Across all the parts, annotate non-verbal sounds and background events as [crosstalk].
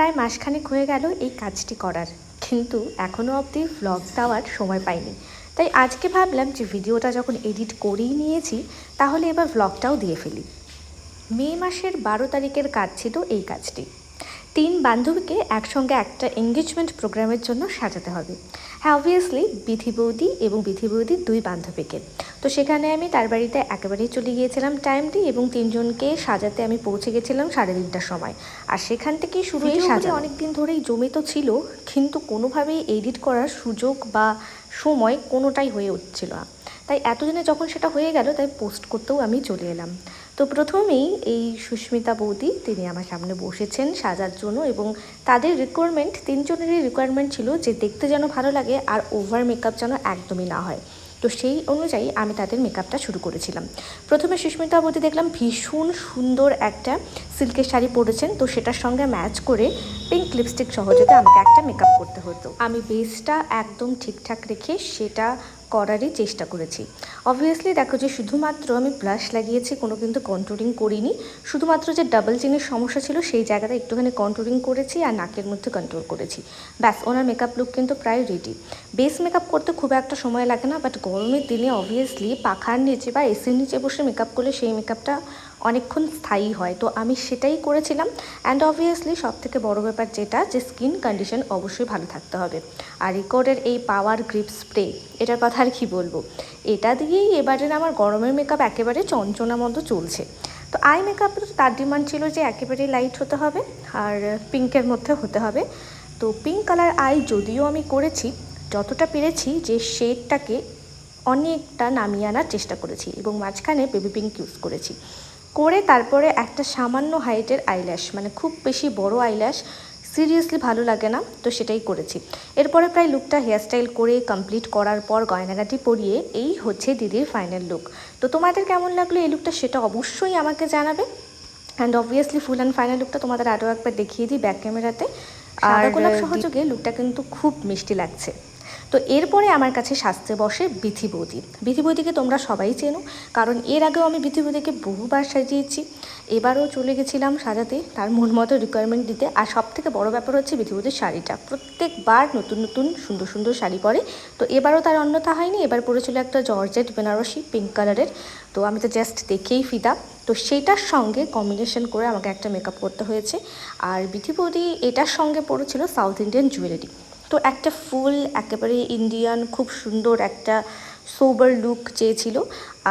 প্রায় মাসখানেক হয়ে গেল এই কাজটি করার। কিন্তু এখনও অবধি ভ্লগ দেওয়ার সময় পাইনি। তাই আজকে ভাবলাম যে ভিডিওটা যখন এডিট করেই নিয়েছি, তাহলে এবার ভ্লগটাও দিয়ে ফেলি। মে মাসের বারো তারিখের কাজ ছিল এই কাজটি। তিন বান্ধবীকে একসঙ্গে একটা এঙ্গেজমেন্ট প্রোগ্রামের জন্য সাজাতে হবে। হ্যাঁ অবভিয়াসলি বিধি বৌদি এবং বিধি বৌদির দুই বান্ধবীকে। তো সেখানে আমি তার বাড়িতে একেবারেই চলে গিয়েছিলাম টাইমলি এবং তিনজনকে সাজাতে আমি পৌঁছে গেছিলাম সাড়ে তিনটার সময়। আর সেখান থেকেই শুরু এই সাজা অনেক দিন ধরেই জমে তো ছিল কিন্তু কোনোভাবেই এডিট করার সুযোগ বা সময় কোনোটাই হয়ে উঠছিল না। তাই এতদিনে যখন সেটা হয়ে গেল, তাই পোস্ট করতেও আমি চলে এলাম। তো প্রথমেই এই সুস্মিতা বৌদি, তিনি আমার সামনে বসেছেন সাজার জন্য এবং তাদের রিকোয়ারমেন্ট তিনজনেরই রিকোয়ারমেন্ট ছিল যে দেখতে যেন ভালো লাগে আর ওভার মেকআপ যেন একদমই না হয়। তো সেই অনুযায়ী আমি তাদের মেকআপটা শুরু করেছিলাম। প্রথমে সুস্মিতা বৌদি দেখলাম ভীষণ সুন্দর একটা সিল্কের শাড়ি পরেছেন, তো সেটার সঙ্গে ম্যাচ করে পিঙ্ক লিপস্টিক সহযোগে আমাকে একটা মেকআপ করতে হতো। আমি বেসটা একদম ঠিকঠাক রেখে সেটা করারই চেষ্টা করেছি। অবভিয়াসলি দেখো যে শুধুমাত্র আমি ব্লাশ লাগিয়েছি, কোনো কিন্তু কন্ট্রোলিং করিনি। শুধুমাত্র যে ডাবল চিনের সমস্যা ছিল, সেই জায়গাটা একটুখানি কন্ট্রোলিং করেছি আর নাকের মধ্যে কন্ট্রোল করেছি। ব্যাস, ওনার মেকআপ লুক কিন্তু প্রায় রেডি বেস মেকআপ করতে খুব একটা সময় লাগে না বাট গরমের দিনে অবভিয়াসলি পাখার নিচে বা এসির নিচে বসে মেকআপ করলে সেই মেকআপটা অনেকক্ষণ স্থায়ী হয়। তো আমি সেটাই করেছিলাম। অ্যান্ড অবভিয়াসলি সব থেকে বড়ো ব্যাপার যেটা যে স্কিন কন্ডিশন অবশ্যই ভালো থাকতে হবে। আর রেকর্ডের এই পাওয়ার গ্রিপ স্প্রে এটার কথা আর কী বলব? এটা দিয়েই এবারের আমার গরমের মেকআপ একেবারে চঞ্চনা মতো চলছে। তো আই মেকআপের তার ডিমান্ড ছিল যে একেবারে লাইট হতে হবে আর পিঙ্কের মধ্যে হতে হবে। তো পিঙ্ক কালার আই যদিও আমি করেছি, যতটা পেরেছি যে শেডটাকে অনেকটা নামিয়ে আনার চেষ্টা করেছি এবং মাঝখানে বেবি পিঙ্ক ইউজ করেছি। করে তারপরে একটা সামান্য হাইটের আইল্যাশ মানে খুব বেশি বড় আইল্যাশ সিরিয়াসলি ভালো লাগে না তো সেটাই করেছি। এরপরে প্রায় লুকটা হেয়ারস্টাইল করে কমপ্লিট করার পর গয়নাগাটি পরিয়ে এই হচ্ছে দিদির ফাইনাল লুক তো তোমাদের কেমন লাগল এই লুকটা সেটা অবশ্যই আমাকে জানাবে। And obviously full and final লুকটা তোমাদের আরও একবার দেখিয়ে দিই ব্যাক ক্যামেরাতে আর গোলাপ সহযোগে লুকটা কিন্তু খুব মিষ্টি লাগছে। তো এরপরে আমার কাছে সাজতে বসে বিথি বৌদি বিথি বৌদিকে তোমরা সবাই চেনো, কারণ এর আগেও আমি বিথি বৌদিকে বহুবার সাজিয়েছি, এবারও চলে গেছিলাম সাজাতে, তার মন মতো রিকোয়ারমেন্ট দিতে। আর সব থেকে বড়ো ব্যাপার হচ্ছে বিথি বৌদির শাড়িটা। প্রত্যেকবার নতুন নতুন সুন্দর সুন্দর শাড়ি পরে। তো এবারও তার অন্যথা হয়নি, এবার পরেছিল একটা জর্জেট বেনারসি পিঙ্ক কালারের তো আমি তো জাস্ট দেখেই ফিদা। তো সেইটার সঙ্গে কম্বিনেশন করে আমাকে একটা মেকআপ করতে হয়েছে। আর বিথি বৌদি এটার সঙ্গে পড়েছিল সাউথ ইন্ডিয়ান জুয়েলারি তো একটা ফুল, একেবারে ইন্ডিয়ান খুব সুন্দর একটা সোবার লুক চেয়েছিল।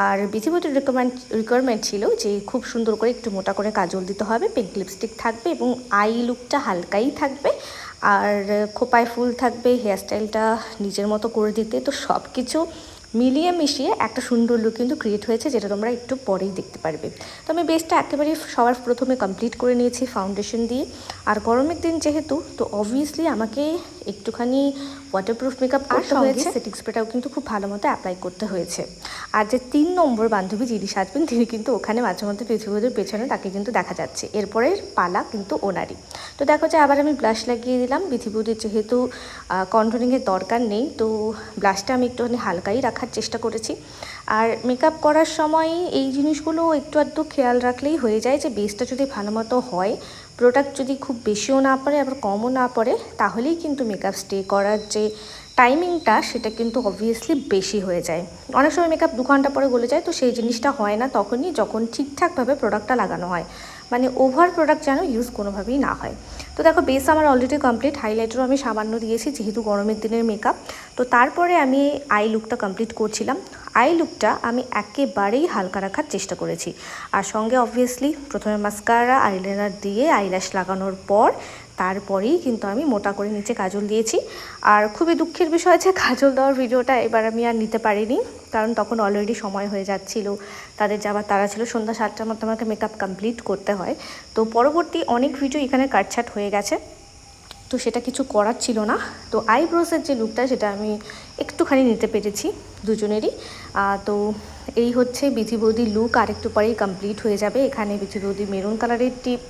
আর বিধিবতীর রিকমেন্ড রিকোয়ারমেন্ট ছিল যে খুব সুন্দর করে একটু মোটা করে কাজল দিতে হবে পিঙ্ক লিপস্টিক থাকবে এবং আই লুকটা হালকাই থাকবে। আর খোপায় ফুল থাকবে হেয়ারস্টাইলটা নিজের মতো করে দিতে। তো সব কিছু মিলিয়ে মিশিয়ে একটা সুন্দর লুক কিন্তু ক্রিয়েট হয়েছে, যেটা তোমরা একটু পরেই দেখতে পারবে। তো আমি বেসটা একেবারে সবার প্রথমে কমপ্লিট করে নিয়েছি ফাউন্ডেশন দিয়ে। আর গরমের দিন যেহেতু, তো অবভিয়াসলি আমাকে একটুখানি ওয়াটারপ্রুফ মেকআপ করতে হয়েছে। সেটিং স্প্রেটাও কিন্তু খুব ভালো মতো অ্যাপ্লাই করতে হয়েছে। আর যে তিন নম্বর বান্ধবী যিনি সাজবেন তিনি কিন্তু ওখানে মাঝে মধ্যে পৃথিবীদের পেছনে তাকে কিন্তু দেখা যাচ্ছে। এরপরের পালা কিন্তু ওনারই। তো দেখো যে আবার আমি ব্লাশ লাগিয়ে দিলাম। পৃথিবীদের যেহেতু কন্ট্রোলিংয়ের দরকার নেই তো ব্লাশটা আমি একটুখানি হালকাই রাখার চেষ্টা করেছি। আর মেকআপ করার সময় এই জিনিসগুলো একটু আধটু খেয়াল রাখলেই হয়ে যায় যে বেসটা যদি ভালো মতো হয় প্রোডাক্ট যদি খুব বেশিও না পড়ে আবার কমও না পড়ে, তাহলেই কিন্তু মেকআপ স্টে করার যে টাইমিংটা সেটা কিন্তু অবভিয়াসলি বেশি হয়ে যায়। অনেক সময় মেকআপ দু ঘণ্টা পরে গলে যায়, তো সেই জিনিসটা হয় না তখনই যখন ঠিকঠাকভাবে প্রোডাক্টটা লাগানো হয়। মানে ওভার প্রোডাক্ট যেন ইউজ কোনোভাবেই না হয়। তো দেখো বেস আমার অলরেডি কমপ্লিট হাইলাইটারও আমি সামান্য দিয়েছি যেহেতু গরমের দিনের মেকআপ তো তারপরে আমি আই লুকটা কমপ্লিট করছিলাম। আই লুকটা আমি একেবারেই হালকা রাখার চেষ্টা করেছি। আর সঙ্গে অবভিয়াসলি প্রথমে মাস্কারা আইলাইনার দিয়ে আইল্যাশ লাগানোর পর তারপরেই কিন্তু আমি মোটা করে নিচে কাজল দিয়েছি। আর খুবই দুঃখের বিষয় আছে কাজল দেওয়ার ভিডিওটা এবার আমি আর নিতে পারিনি। কারণ তখন অলরেডি সময় হয়ে যাচ্ছিল, তাদের যাবার তারা ছিল, সন্ধ্যা সাতটার মতো আমাকে মেকআপ কমপ্লিট করতে হয়। তো পরবর্তী অনেক ভিডিও এখানে কাটছাট হয়ে গেছে। তো সেটা কিছু করার ছিল না। তো আইব্রোসের যে লুকটা সেটা আমি একটুখানি নিতে পেরেছি দুজনেরই। তো এই হচ্ছে বিথি লুক আর একটু পরেই কমপ্লিট হয়ে যাবে। এখানে বিথি মেরুন কালারের টিপ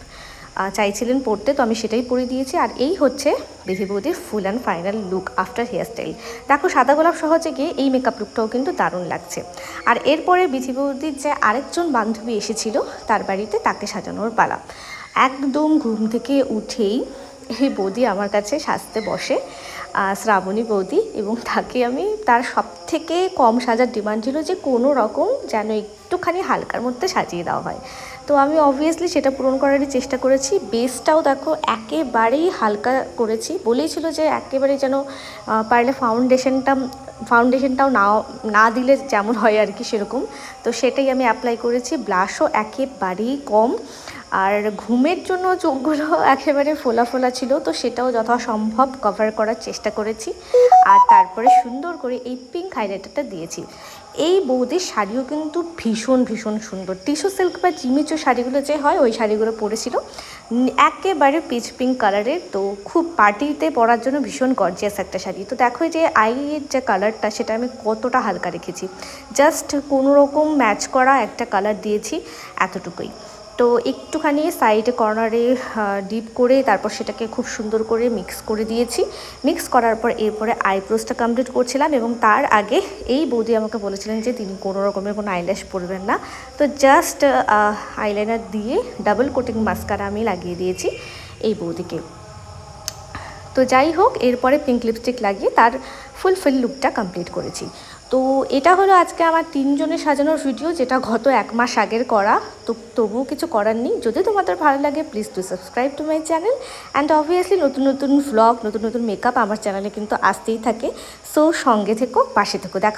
চাইছিলেন পড়তে তো আমি সেটাই পরে দিয়েছি। আর এই হচ্ছে বিধি বৌদির full and final look after hairstyle দেখো, সাদা গোলাপ সহজে গিয়ে এই মেকআপ লুকটাও কিন্তু দারুণ লাগছে। আর এরপরে বিধি বৌদির যে আরেকজন বান্ধবী এসেছিল, তার বাড়িতে তাকে সাজানোর পালা। একদম ঘুম থেকে উঠেই এই বৌদি আমার কাছে সাজতে বসে শ্রাবণী বৌদি এবং তাকে আমি তার সব থেকে কম সাজার ডিমান্ড ছিল যে কোনো রকম যেন একটুখানি হালকার মধ্যে সাজিয়ে দেওয়া হয়। তো আমি অবভিয়াসলি সেটা পূরণ করারই চেষ্টা করেছি। বেসটাও দেখো একেবারেই হালকা করেছি। বলেই ছিল যে একেবারে যেন পারলে ফাউন্ডেশনটা ফাউন্ডেশনটাও না না দিলে যেমন হয় আর কি সেরকম। তো সেটাই আমি অ্যাপ্লাই করেছি। ব্লাশও একেবারেই কম। আর ঘুমের জন্য চোখগুলো [laughs] একেবারে ফোলা ফোলা ছিল, তো সেটাও যথাসম্ভব কভার করার চেষ্টা করেছি। আর তারপরে সুন্দর করে এই পিঙ্ক হাইলাইটারটা দিয়েছি। এই বৌদির শাড়িও কিন্তু ভীষণ ভীষণ সুন্দর। টিস্যু সিল্ক বা জিমিচু শাড়িগুলো যে হয়, ওই শাড়িগুলো পরেছিল। একেবারে পিচ পিঙ্ক কালারের তো খুব পার্টিতে পরার জন্য ভীষণ গর্জিয়াস একটা শাড়ি। তো দেখো যে আইয়ের যে কালারটা সেটা আমি কতটা হালকা রেখেছি। জাস্ট কোনো রকম ম্যাচ করা একটা কালার দিয়েছি এতটুকুই। তো একটুখানি সাইডে কর্নারে ডিপ করে তারপর সেটাকে খুব সুন্দর করে মিক্স করে দিয়েছি। মিক্স করার পর এরপরে আইব্রোসটা কমপ্লিট করছিলাম এবং তার আগে এই বৌদি আমাকে বলেছিলেন যে, তিনি কোনো রকমের কোনো আইল্যাশ পরবেন না। তো জাস্ট আইলাইনার দিয়ে ডাবল কোটিং মাস্কারা আমি লাগিয়ে দিয়েছি এই বৌদিকে। তো যাই হোক, এরপরে পিঙ্ক লিপস্টিক লাগিয়ে তার ফুল ফুল লুকটা কমপ্লিট করেছি। তো এটা হলো আজকে আমার তিনজনের সাজানোর ভিডিও যেটা গত এক মাস আগের করা। তো তবুও কিছু করার নেই। যদি তোমাদের ভালো লাগে please to subscribe to my channel and obviously নতুন নতুন ভ্লগ নতুন নতুন মেকআপ আমার চ্যানেলে কিন্তু আসতেই থাকে। সো সঙ্গে থেকো, পাশে থেকো। দেখা